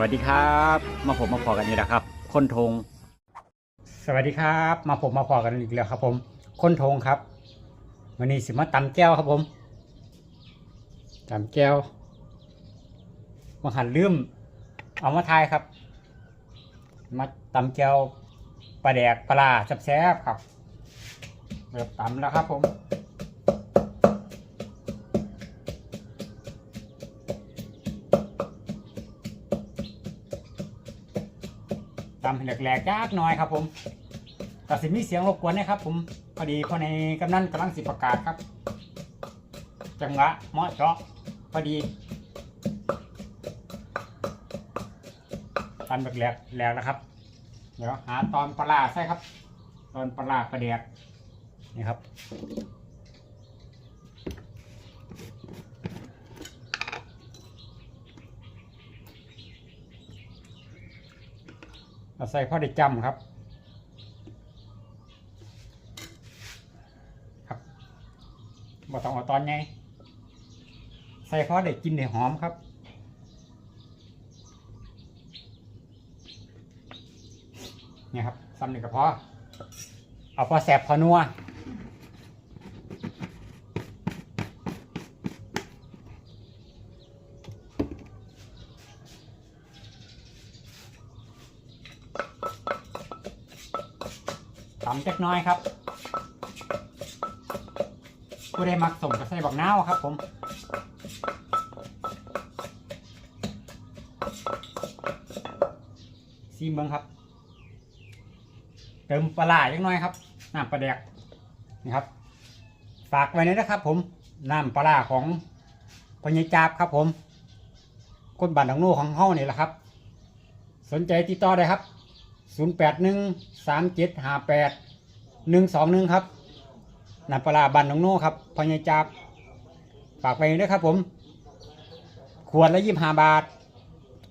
วัสดีครับ มาผมมาพอกันนี่แหละครับ คนทง สวัสดีครับ มาผมมาพอกันอีกแล้วครับ ผม คนทงครับวันนี้สิมาตำแก้วครับผมตำแก้วมาหันลืมเอามาทายครับ มาตำแก้วปลาแดกปลาร้าแซ่บๆครับเริ่มตำแล้วครับผม ตำให้แหลกๆยากหน่อยครับ ผมแต่สิมีเสียงรบกวนนะครับ ผมพอดีพอในกำนันกำลังสิประกาศครับ จังหวะเหมาะเจาะพอดีตำแหลกๆแหลกนะครับ เดี๋ยวหาตอนปลาใส่ครับ ตอนปลาปร้าปลาแดกนี่ครับ เราใส่พ่อได้จำครับ ครับบ่ต้องเอาตอนไงใส่พ่อได้กินได้หอมครับเนี่ยครับซ้ำนี่ก็พอเอาพอแสบพอนัว ตำจักน้อยครับผู้ใดมักสมกับใส่บักนาวครับผมซีเมืองครับ เติมปลาร้าจักน้อยครับน้ำปลาแดกนี่ครับฝากไว้เลยนะครับ ผมน้ำปลาของพญาจาบครับผมคนบ้านหนองโน่ของเฮานี่แหละครับ สนใจติดต่อได้ครับ 0 8 1 3 7 5 8 1 2 1ครับน้ำปลาร้าบ้านหนองโน่ครับพญายจาบฝากไว้ด้วยครับผม ขวดละยี่ห้าบาท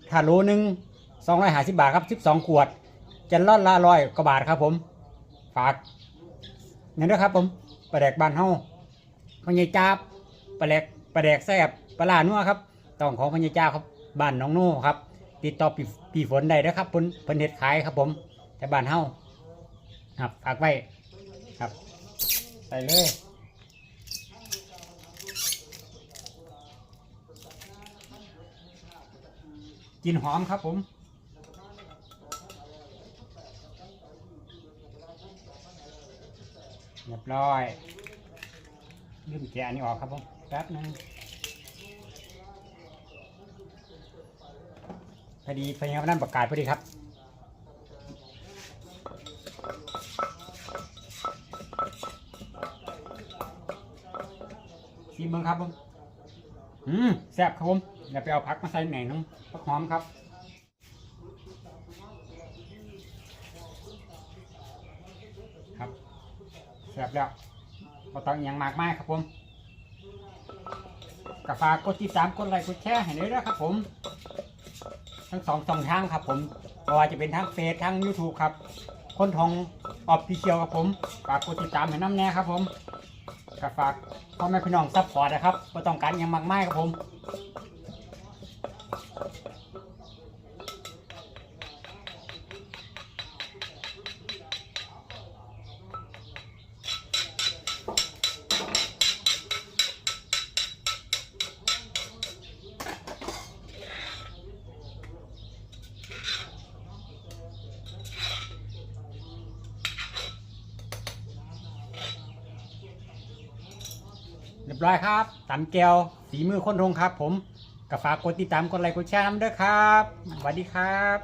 ถ้าโลหนึ่งสองร้อยห้าสิบบาทครับสิบสองขวด จะลดละร้อยกว่าบาทครับผม ฝากนี่ด้วยครับผมปลาแดกบ้านเฮาพญายจาบปลาแดกปลาแดกแซ่บปลาลานัวครับต้องของพญายจาบครับบ้านน้องโน่ครับ ติดต่อปีปีฝนได้นะครับเพิ่นเพิ่นเฮ็ดขายครับผม แต่บ้านเฮาครับฝากไว้ครับใส่เลยกินหอมครับผมเรียบร้อยลืมแกะอันนี้ออกครับผมแป๊บนึง พอดีพยายามนั่นประกาศพอดีครับซีเมืองครับผมอืมแซ่บครับผมเดี๋ยวไปเอาพักมาใส่ไหนน้องพักหอมครับครับแซ่บแล้วก็ต้องอหย่างมากมายครับผมกฝากกดติดตามกดไลค์กดแชร์ให้ด้วยนะครับผม ทั้งสองสองทางครับผมไม่ว่าจะเป็นทั้งเฟซทั้ง YouTube ครับ คนทองออฟพิเชียวครับผมฝากกดติดตามให้น้ำแน่ครับผมกฝากพ่อแม่พี่น้องซัพพอร์ตนะครับไม่ต้องการอหยังมากมายครับผม ยบร้อยครับตำแก้วสีมือคนทงครับ ผมกับฝากกดติดตามกดไลค์กดแชร์น้ำด้วยครับสวัสดีครับ